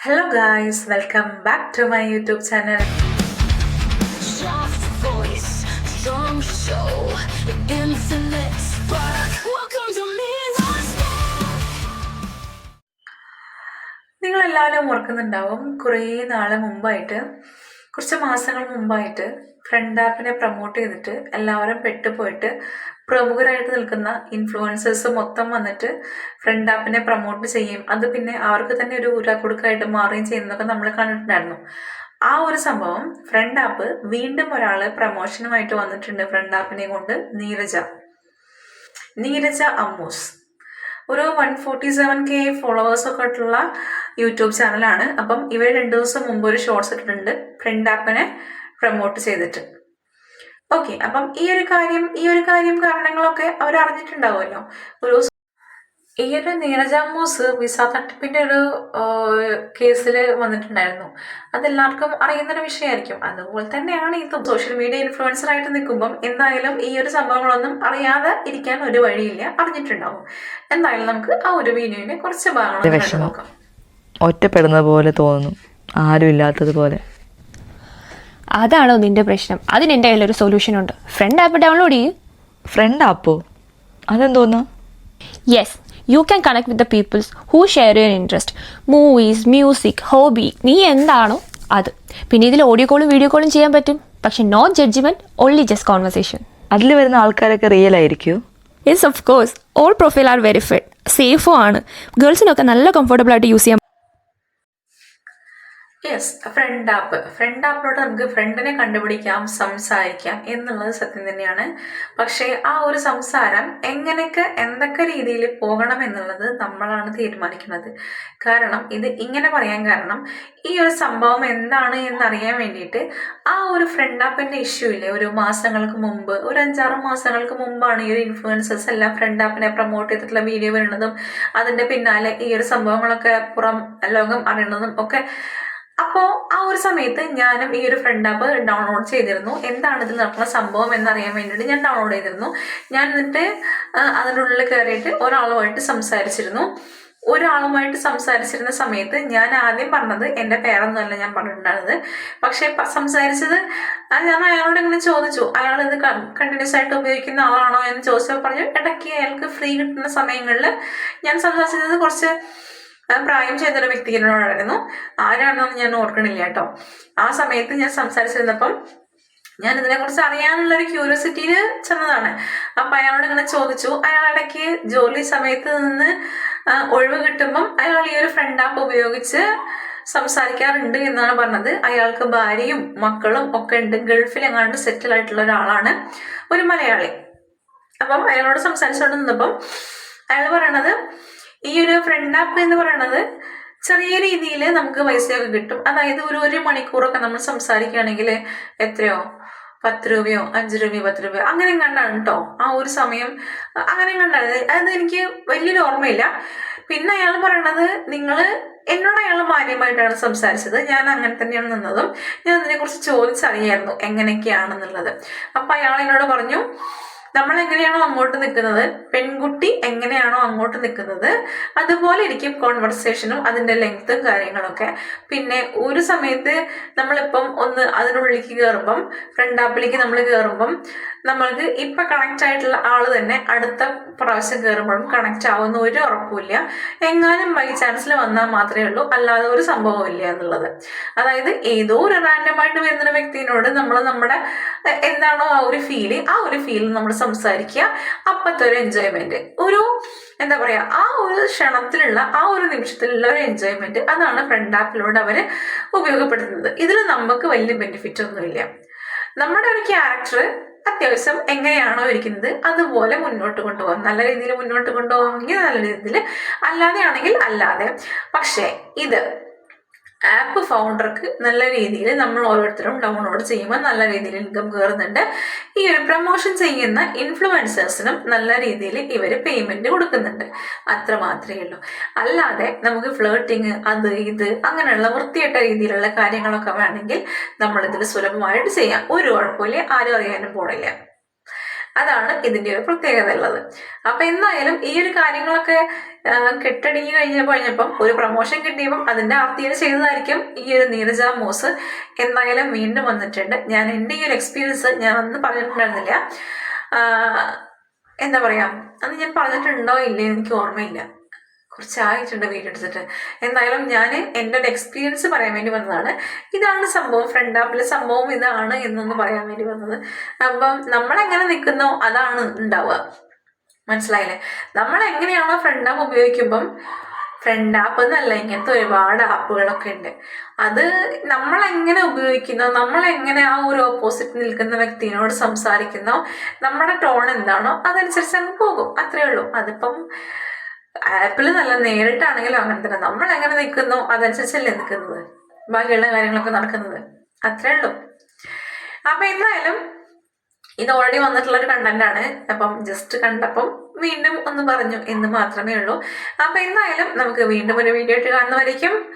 Hello guys welcome back to my YouTube channel നിങ്ങൾ എല്ലാവരും ഓർക്കുന്നുണ്ടാവും കുറേ നാളെ മുമ്പായിട്ട് കുറച്ച് മാസങ്ങൾ മുമ്പായിട്ട് ഫ്രണ്ട് ആപ്പിനെ പ്രൊമോട്ട് ചെയ്തിട്ട് എല്ലാവരും പെട്ടുപോയിട്ട് പ്രമുഖരായിട്ട് നിൽക്കുന്ന ഇൻഫ്ലുവൻസേഴ്സ് മൊത്തം വന്നിട്ട് ഫ്രണ്ട് ആപ്പിനെ പ്രൊമോട്ട് ചെയ്യും അത് പിന്നെ അവർക്ക് തന്നെ ഒരു ഉരാക്കുടുക്കായിട്ട് മാറുകയും ചെയ്യുന്നതൊക്കെ നമ്മൾ കണ്ടിട്ടുണ്ടായിരുന്നു. ആ ഒരു സംഭവം ഫ്രണ്ട് ആപ്പ് വീണ്ടും ഒരാൾ പ്രൊമോഷനുമായിട്ട് വന്നിട്ടുണ്ട് ഫ്രണ്ട് ആപ്പിനെ കൊണ്ട് നീരജ. നീരജ അമ്മൂസ്. ഒരു one forty seven K followers ഒക്കെ ആയിട്ടുള്ള യൂട്യൂബ് ചാനലാണ് അപ്പം ഇവർ രണ്ട് ദിവസം മുമ്പ് ഒരു ഷോർട്സ് ഇട്ടിട്ടുണ്ട്. ഫ്രണ്ട് ആപ്പിനെ പ്രൊമോട്ട് ചെയ്തിട്ട്. ഓക്കെ അപ്പം ഈ ഒരു കാര്യം ഈ ഒരു കാര്യം കാരണങ്ങളൊക്കെ അവർ അറിഞ്ഞിട്ടുണ്ടാവുമല്ലോ. ഒരു ഈ ഒരു നീരജ മൂസ് വിസ തട്ടിപ്പിന്റെ ഒരു കേസിൽ വന്നിട്ടുണ്ടായിരുന്നു. അതെല്ലാവർക്കും അറിയുന്നൊരു വിഷയമായിരിക്കും. അതുപോലെ തന്നെയാണ് ഈ സോഷ്യൽ മീഡിയ ഇൻഫ്ലുവൻസർ ആയിട്ട് നിൽക്കുമ്പം എന്തായാലും ഈ ഒരു സംഭവങ്ങളൊന്നും അറിയാതെ ഇരിക്കാൻ ഒരു വഴിയില്ല അറിഞ്ഞിട്ടുണ്ടാവും. എന്തായാലും നമുക്ക് ആ ഒരു വീഡിയോയിലെ കുറച്ച് ഭാഗങ്ങൾ നോക്കാം. ഒറ്റപ്പെടുന്ന പോലെ തോന്നുന്നു. ആരും ഇല്ലാത്തതുപോലെ അതാണോ നിന്റെ പ്രശ്നം? അതിന് എന്റെ കയ്യിലൊരു സൊല്യൂഷൻ ഉണ്ട്. ഫ്രണ്ട് ആപ്പ് ഡൗൺലോഡ് ചെയ്യ്. ഫ്രണ്ട് ആപ്പോ അതെന്തോന്നാ? Yes you can connect with the peoples who share your interest movies music hobby നീ എന്താണോ അത്. പിന്നെ ഇതിൽ ഓഡിയോ കോളും വീഡിയോ കോളും ചെയ്യാൻ പറ്റും. പക്ഷെ non judgement only just conversation അതിൽ വരുന്ന ആൾക്കാരൊക്കെ റിയൽ ആയിരിക്കും? Yes of course all profile are verified സേഫും ആണ്. ഗേൾസിനൊക്കെ നല്ല കംഫർട്ടബിൾ ആയിട്ട് യൂസ് ചെയ്യാൻ യെസ് ഫ്രണ്ട് ആപ്പ് ഫ്രണ്ട് ആപ്പിലോട്ട് നമുക്ക് ഫ്രണ്ടിനെ കണ്ടുപിടിക്കാം സംസാരിക്കാം എന്നുള്ളത് സത്യം തന്നെയാണ്. പക്ഷേ ആ ഒരു സംസാരം എങ്ങനെയൊക്കെ എന്തൊക്കെ രീതിയിൽ പോകണം എന്നുള്ളത് നമ്മളാണ് തീരുമാനിക്കുന്നത്. കാരണം ഇത് ഇങ്ങനെ പറയാൻ കാരണം ഈ ഒരു സംഭവം എന്താണ് എന്നറിയാൻ വേണ്ടിയിട്ട് ആ ഒരു ഫ്രണ്ട് ആപ്പിന്റെ ഇഷ്യൂ ഇല്ലേ? ഒരു മാസങ്ങൾക്ക് മുമ്പ് ഒരു അഞ്ചാറ് മാസങ്ങൾക്ക് മുമ്പാണ് ഈ ഒരു ഇൻഫ്ലുവൻസേഴ്സ് എല്ലാം ഫ്രണ്ട് ആപ്പിനെ പ്രൊമോട്ട് ചെയ്തിട്ടുള്ള വീഡിയോ വരുന്നതും അതിന്റെ പിന്നാലെ ഈ ഒരു സംഭവങ്ങളൊക്കെ പുറം ലോകം അറിയുന്നതും ഒക്കെ അപ്പോൾ ആ ഒരു സമയത്ത് ഞാനും ഈ ഒരു ഫ്രണ്ട് ആപ്പ് ഡൗൺലോഡ് ചെയ്തിരുന്നു. എന്താണ് ഇതിൽ നടക്കുന്ന സംഭവം എന്നറിയാൻ വേണ്ടിയിട്ട് ഞാൻ ഡൗൺലോഡ് ചെയ്തിരുന്നു. ഞാൻ എന്നിട്ട് അതിന്റെ ഉള്ളിൽ കയറിയിട്ട് ഒരാളുമായിട്ട് സംസാരിച്ചിരുന്നു. ഒരാളുമായിട്ട് സംസാരിച്ചിരുന്ന സമയത്ത് ഞാൻ ആദ്യം പറഞ്ഞത് എന്റെ പേരൊന്നുമല്ല ഞാൻ പറഞ്ഞിട്ടുണ്ടായിരുന്നത്. പക്ഷെ സംസാരിച്ചത് ഞാൻ അയാളോട് ഇങ്ങനെ ചോദിച്ചു. അയാൾ ഇത് കണ്ടിന്യൂസ് ആയിട്ട് ഉപയോഗിക്കുന്ന ആളാണോ? എന്ന് ചോദിച്ചപ്പോൾ പറഞ്ഞു ഇടയ്ക്ക് അയാൾക്ക് ഫ്രീ കിട്ടുന്ന സമയങ്ങളിൽ ഞാൻ സംസാരിച്ചത് കുറച്ച് പ്രായം ചെയ്തൊരു വ്യക്തിയോടായിരുന്നു ആരാണെന്ന് ഞാൻ ഓർക്കണില്ല കേട്ടോ. ആ സമയത്ത് ഞാൻ സംസാരിച്ചിരുന്നപ്പം ഞാൻ ഇതിനെക്കുറിച്ച് അറിയാനുള്ള ഒരു ക്യൂരിയോസിറ്റിയിൽ ചെന്നതാണ്. അപ്പൊ അയാളോട് ഇങ്ങനെ ചോദിച്ചു അയാൾ ഇടയ്ക്ക് ജോലി സമയത്ത് നിന്ന് ഒഴിവ് കിട്ടുമ്പം അയാൾ ഈ ഒരു ഫ്രണ്ട് ആപ്പ് ഉപയോഗിച്ച് സംസാരിക്കാറുണ്ട് എന്നാണ് പറഞ്ഞത്. അയാൾക്ക് ഭാര്യയും മക്കളും ഒക്കെ ഉണ്ട് ഗൾഫിൽ എങ്ങാണ്ട് സെറ്റിൽ ആയിട്ടുള്ള ഒരാളാണ് ഒരു മലയാളി. അപ്പം അയാളോട് സംസാരിച്ചുകൊണ്ട് നിന്നപ്പം അയാൾ പറയണത് ഈ ഒരു ഫ്രണ്ട് ആപ്പ് എന്ന് പറയണത് ചെറിയ രീതിയിൽ നമുക്ക് പൈസയൊക്കെ കിട്ടും. അതായത് ഒരു ഒരു മണിക്കൂറൊക്കെ നമ്മൾ സംസാരിക്കുകയാണെങ്കിൽ എത്രയോ? പത്ത് രൂപയോ അഞ്ച് രൂപയോ പത്ത് രൂപയോ അങ്ങനെ കണ്ടാണ് കേട്ടോ ആ ഒരു സമയം അങ്ങനെ കണ്ടാണ് അത് എനിക്ക് വലിയൊരു ഓർമ്മയില്ല. പിന്നെ അയാൾ പറയണത് നിങ്ങൾ എന്നോട് അയാൾ മാന്യമായിട്ടാണ് സംസാരിച്ചത്. ഞാൻ അങ്ങനെ തന്നെയാണ് നിന്നതും. ഞാൻ അതിനെക്കുറിച്ച് ചോദിച്ചറിയായിരുന്നു എങ്ങനെയൊക്കെയാണെന്നുള്ളത്. അപ്പം അയാൾ എന്നോട് പറഞ്ഞു നമ്മൾ എങ്ങനെയാണോ അങ്ങോട്ട് നിൽക്കുന്നത്? പെൺകുട്ടി എങ്ങനെയാണോ അങ്ങോട്ട് നിൽക്കുന്നത്? അതുപോലെ ഇരിക്കും കോൺവെർസേഷനും അതിന്റെ ലെങ്ത്തും കാര്യങ്ങളൊക്കെ. പിന്നെ ഒരു സമയത്ത് നമ്മളിപ്പം ഒന്ന് അതിനുള്ളിലേക്ക് കയറുമ്പം ഫ്രണ്ട് ആപ്പിലേക്ക് നമ്മൾ കയറുമ്പം നമ്മൾക്ക് ഇപ്പം കണക്റ്റ് ആയിട്ടുള്ള ആൾ തന്നെ അടുത്ത പ്രാവശ്യം കയറുമ്പോഴും കണക്റ്റ് ആവുന്ന ഒരു ഉറപ്പുമില്ല. എങ്ങാനും ബൈ ചാൻസിൽ വന്നാൽ മാത്രമേ ഉള്ളൂ. അല്ലാതെ ഒരു സംഭവം ഇല്ല എന്നുള്ളത്. അതായത് ഏതോ ഒരു റാൻഡമായിട്ട് വരുന്ന വ്യക്തിനോട് നമ്മൾ നമ്മുടെ എന്താണോ ആ ഒരു ഫീൽ ആ ഒരു ഫീൽ നമ്മൾ സംസാരിക്കുക. അപ്പത്തെ ഒരു എൻജോയ്മെന്റ് ഒരു എന്താ പറയാ ആ ഒരു ക്ഷണത്തിലുള്ള ആ ഒരു നിമിഷത്തിലുള്ള ഒരു എൻജോയ്മെന്റ് അതാണ് ഫ്രണ്ട് ആപ്പിലൂടെ അവർ ഉപയോഗപ്പെടുത്തുന്നത്. ഇതിൽ നമുക്ക് വലിയ ബെനിഫിറ്റ് ഒന്നുമില്ല. നമ്മുടെ ഒരു ക്യാരക്ടർ അത്യാവശ്യം എങ്ങനെയാണോ ഇരിക്കുന്നത് അതുപോലെ മുന്നോട്ട് കൊണ്ടുപോകാം. നല്ല രീതിയിൽ മുന്നോട്ട് കൊണ്ടുപോകാമെങ്കിൽ നല്ല രീതിയിൽ അല്ലാതെ ആണെങ്കിൽ അല്ലാതെ. പക്ഷേ ഇത് ആപ്പ് ഫൗണ്ടർക്ക് നല്ല രീതിയിൽ നമ്മൾ ഓരോരുത്തരും ഡൗൺലോഡ് ചെയ്യുമ്പോൾ നല്ല രീതിയിൽ ഇൻകം കയറുന്നുണ്ട് ഈ ഒരു പ്രൊമോഷൻ ചെയ്യുന്ന ഇൻഫ്ലുവൻസേഴ്സിനും നല്ല രീതിയിൽ ഇവർ പേയ്മെന്റ് കൊടുക്കുന്നുണ്ട്. അത്ര മാത്രമേ ഉള്ളൂ. അല്ലാതെ നമുക്ക് ഫ്ലേട്ടിങ് അത് ഇത് അങ്ങനെയുള്ള വൃത്തിയിട്ട രീതിയിലുള്ള കാര്യങ്ങളൊക്കെ വേണമെങ്കിൽ നമ്മൾ ഇതിൽ സുലഭമായിട്ട് ചെയ്യാം. ഒരു കുഴപ്പമില്ല. ആരും അറിയാനും പോണില്ല. അതാണ് ഇതിന്റെ ഒരു പ്രത്യേകത ഉള്ളത്. അപ്പൊ എന്തായാലും ഈ ഒരു കാര്യങ്ങളൊക്കെ കെട്ടടിഞ്ഞു കെട്ടടങ്ങി കഴിഞ്ഞ കഴിഞ്ഞപ്പം ഒരു പ്രൊമോഷൻ കിട്ടിയപ്പം അതിന്റെ ആർത്തിയിൽ ചെയ്തതായിരിക്കും ഈ ഒരു നീരജ മോസ്. എന്തായാലും വീണ്ടും വന്നിട്ടുണ്ട്. ഞാൻ എന്റെ ഈ ഒരു എക്സ്പീരിയൻസ് ഞാൻ അന്ന് പറഞ്ഞിട്ടുണ്ടായിരുന്നില്ല. എന്താ പറയാ അന്ന് ഞാൻ പറഞ്ഞിട്ടുണ്ടോ ഇല്ലേ എനിക്ക് ഓർമ്മയില്ല. കുറച്ചായിട്ടുണ്ട് വീഡിയോ എടുത്തിട്ട് എന്തായാലും ഞാൻ എന്റെ ഒരു എക്സ്പീരിയൻസ് പറയാൻ വേണ്ടി വന്നതാണ്. ഇതാണ് സംഭവം ഫ്രണ്ട് ആപ്പിലെ സംഭവം ഇതാണ് എന്നൊന്ന് പറയാൻ വേണ്ടി വന്നത്. അപ്പം നമ്മളെങ്ങനെ നിൽക്കുന്നോ അതാണ് ഉണ്ടാവുക. മനസ്സിലായില്ലേ? നമ്മൾ എങ്ങനെയാണോ ഫ്രണ്ട് ആപ്പ് ഉപയോഗിക്കുമ്പം ഫ്രണ്ട് ആപ്പ് എന്നല്ല ഇങ്ങനത്തെ ഒരുപാട് ആപ്പുകളൊക്കെ ഉണ്ട്. അത് നമ്മളെങ്ങനെ ഉപയോഗിക്കുന്നോ നമ്മൾ എങ്ങനെ ആ ഒരു ഓപ്പോസിറ്റ് നിൽക്കുന്ന വ്യക്തിനോട് സംസാരിക്കുന്നോ നമ്മുടെ ടോൺ എന്താണോ അതനുസരിച്ച് അങ്ങ് പോകും. അത്രയേ ഉള്ളൂ. അതിപ്പം ആപ്പിൽ നല്ല നേരിട്ടാണെങ്കിലും അങ്ങനെ തന്നെ. നമ്മൾ എങ്ങനെ നിൽക്കുന്നു? അതനുസരിച്ചല്ലേ നിൽക്കുന്നത്. ബാക്കിയുള്ള കാര്യങ്ങളൊക്കെ നടക്കുന്നത്. അത്രേ ഉള്ളൂ. അപ്പൊ എന്തായാലും ഇത് ഓൾറെഡി വന്നിട്ടുള്ള ഒരു കണ്ടന്റ് ആണ്. അപ്പം ജസ്റ്റ് കണ്ടപ്പം വീണ്ടും ഒന്ന് പറഞ്ഞു എന്ന് മാത്രമേ ഉള്ളൂ. അപ്പൊ എന്തായാലും നമുക്ക് വീണ്ടും ഒരു വീഡിയോ ഇട്ട് കാണുന്നവരേക്കും.